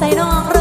ใส่น้อง